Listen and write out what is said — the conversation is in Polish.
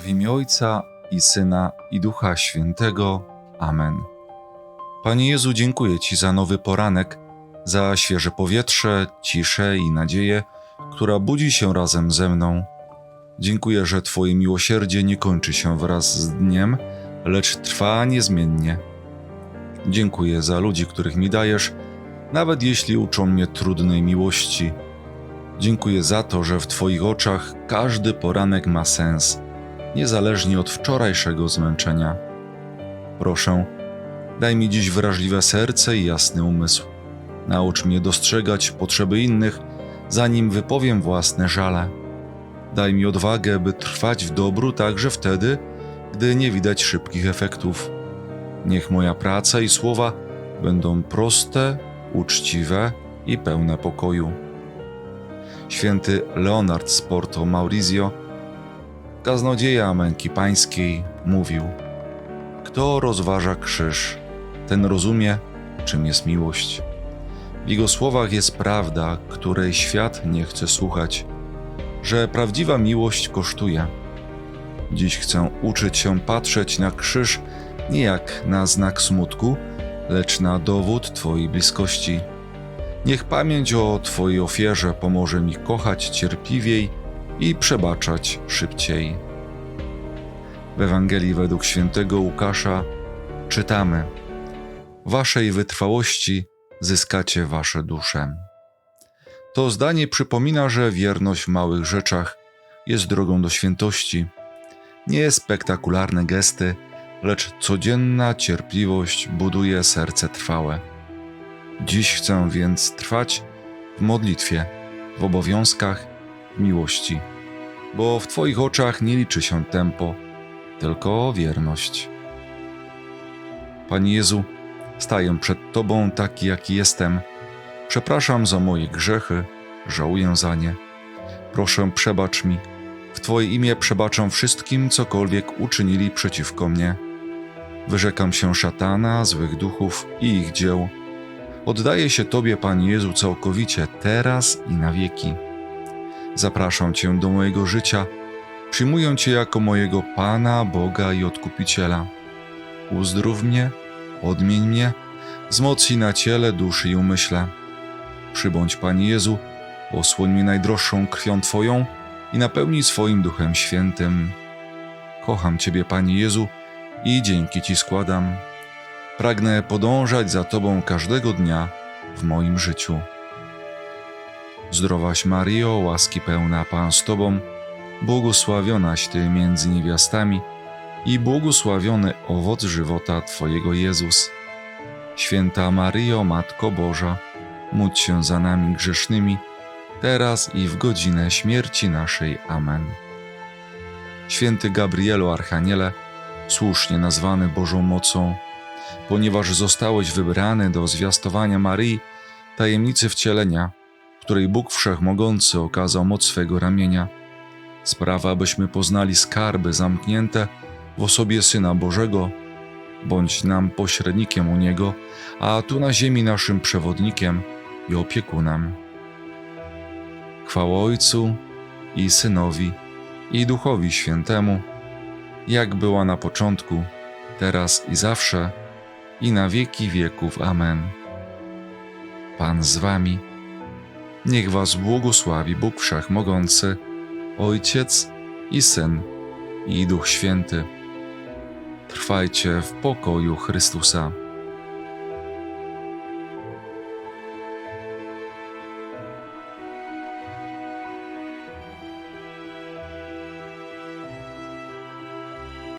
W imię Ojca i Syna i Ducha Świętego. Amen. Panie Jezu, dziękuję Ci za nowy poranek, za świeże powietrze, ciszę i nadzieję, która budzi się razem ze mną. Dziękuję, że Twoje miłosierdzie nie kończy się wraz z dniem, lecz trwa niezmiennie. Dziękuję za ludzi, których mi dajesz, nawet jeśli uczą mnie trudnej miłości. Dziękuję za to, że w Twoich oczach każdy poranek ma sens, niezależnie od wczorajszego zmęczenia. Proszę, daj mi dziś wrażliwe serce i jasny umysł. Naucz mnie dostrzegać potrzeby innych, zanim wypowiem własne żale. Daj mi odwagę, by trwać w dobru także wtedy, gdy nie widać szybkich efektów. Niech moja praca i słowa będą proste, uczciwe i pełne pokoju. Święty Leonard z Porto Maurizio, kaznodzieja męki pańskiej, mówił: Kto rozważa krzyż, ten rozumie, czym jest miłość. W jego słowach jest prawda, której świat nie chce słuchać, że prawdziwa miłość kosztuje. Dziś chcę uczyć się patrzeć na krzyż nie jak na znak smutku, lecz na dowód Twojej bliskości. Niech pamięć o Twojej ofierze pomoże mi kochać cierpliwiej i przebaczać szybciej. W Ewangelii według świętego Łukasza czytamy: Waszej wytrwałości zyskacie wasze dusze. To zdanie przypomina, że wierność w małych rzeczach jest drogą do świętości. Nie spektakularne gesty, lecz codzienna cierpliwość buduje serce trwałe. Dziś chcę więc trwać w modlitwie, w obowiązkach, miłości, bo w Twoich oczach nie liczy się tempo, tylko wierność. Panie Jezu, staję przed Tobą taki, jaki jestem. Przepraszam za moje grzechy, żałuję za nie. Proszę, przebacz mi. W Twoje imię przebaczam wszystkim, cokolwiek uczynili przeciwko mnie. Wyrzekam się szatana, złych duchów i ich dzieł. Oddaję się Tobie, Panie Jezu, całkowicie, teraz i na wieki. Zapraszam Cię do mojego życia, przyjmuję Cię jako mojego Pana, Boga i Odkupiciela. Uzdrów mnie, odmień mnie, wzmocnij na ciele, duszy i umyśle. Przybądź, Panie Jezu, osłoń mnie najdroższą krwią Twoją i napełnij swoim Duchem Świętym. Kocham Ciebie, Panie Jezu, i dzięki Ci składam. Pragnę podążać za Tobą każdego dnia w moim życiu. Zdrowaś Mario, łaski pełna Pan z Tobą, błogosławionaś Ty między niewiastami i błogosławiony owoc żywota Twojego Jezus. Święta Maryjo, Matko Boża, módl się za nami grzesznymi, teraz i w godzinę śmierci naszej. Amen. Święty Gabrielu Archaniele, słusznie nazwany Bożą mocą, ponieważ zostałeś wybrany do zwiastowania Maryi, tajemnicy wcielenia, której Bóg Wszechmogący okazał moc swego ramienia. Sprawa, abyśmy poznali skarby zamknięte w osobie Syna Bożego, bądź nam pośrednikiem u Niego, a tu na ziemi naszym przewodnikiem i opiekunem. Chwała Ojcu i Synowi i Duchowi Świętemu, jak była na początku, teraz i zawsze, i na wieki wieków. Amen. Pan z Wami, niech Was błogosławi Bóg Wszechmogący, Ojciec i Syn i Duch Święty. Trwajcie w pokoju Chrystusa.